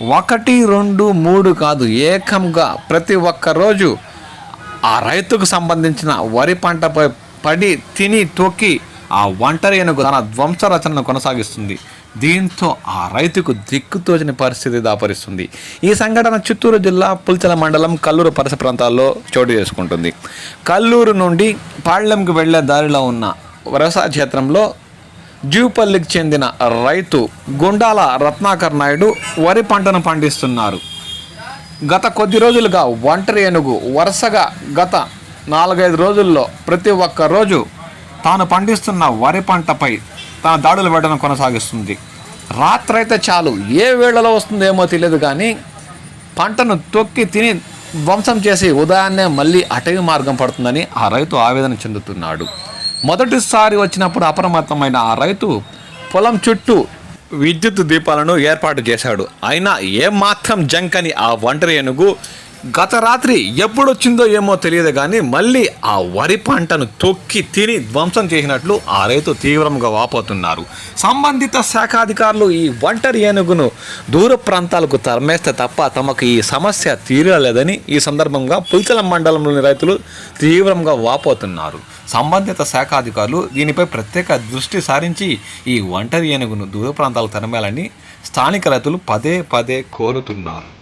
ఒకటి రెండు మూడు కాదు ఏకంగా ప్రతి ఒక్క రోజు ఆ రైతుకు సంబంధించిన వరి పంటపై పడి తిని తొక్కి ఆ ఒంటరి ఏనుగు తన ధ్వంస రచనను కొనసాగిస్తుంది. దీంతో ఆ రైతుకు దిక్కుతోచని పరిస్థితి దాపరిస్తుంది. ఈ సంఘటన చిత్తూరు జిల్లా పుల్చల మండలం కల్లూరు పరిసర ప్రాంతాల్లో చోటు చేసుకుంటుంది. కల్లూరు నుండి పాళ్ళెంకు వెళ్ళే దారిలో ఉన్న వ్యవసాయ క్షేత్రంలో జూపల్లికి చెందిన రైతు గుండాల రత్నాకర్ నాయుడు వరి పంటను పండిస్తున్నారు. గత కొద్ది రోజులుగా ఒంటరి ఏనుగు వరుసగా గత నాలుగైదు రోజుల్లో ప్రతి ఒక్క రోజు తాను పండిస్తున్న వరి పంటపై తన దాడులు పెట్టడం కొనసాగిస్తుంది. రాత్రైతే చాలు ఏ వేళలో వస్తుందేమో తెలియదు కానీ పంటను తొక్కి తిని ధ్వంసం చేసి ఉదయాన్నే మళ్ళీ అటవీ మార్గం పడుతుందని ఆ రైతు ఆవేదన చెందుతున్నాడు. మొదటిసారి వచ్చినప్పుడు అప్రమత్తమైన ఆ రైతు పొలం చుట్టూ విద్యుత్ దీపాలను ఏర్పాటు చేశాడు. అయినా ఏమాత్రం జంకని ఆ ఒంటరి ఏనుగు గత రాత్రి ఎప్పుడొచ్చిందో ఏమో తెలియదు కానీ మళ్ళీ ఆ వరి పంటను తొక్కి తిని ధ్వంసం చేసినట్లు ఆ రైతు తీవ్రంగా వాపోతున్నారు. సంబంధిత శాఖాధికారులు ఈ ఒంటరి ఏనుగును దూర ప్రాంతాలకు తరమేస్తే తప్ప తమకు ఈ సమస్య తీరలేదని ఈ సందర్భంగా పుల్చల మండలంలోని రైతులు తీవ్రంగా వాపోతున్నారు. సంబంధిత శాఖాధికారులు దీనిపై ప్రత్యేక దృష్టి సారించి ఈ ఒంటరి ఏనుగును దూర ప్రాంతాలకు తరమేయాలని స్థానిక రైతులు పదే పదే కోరుతున్నారు.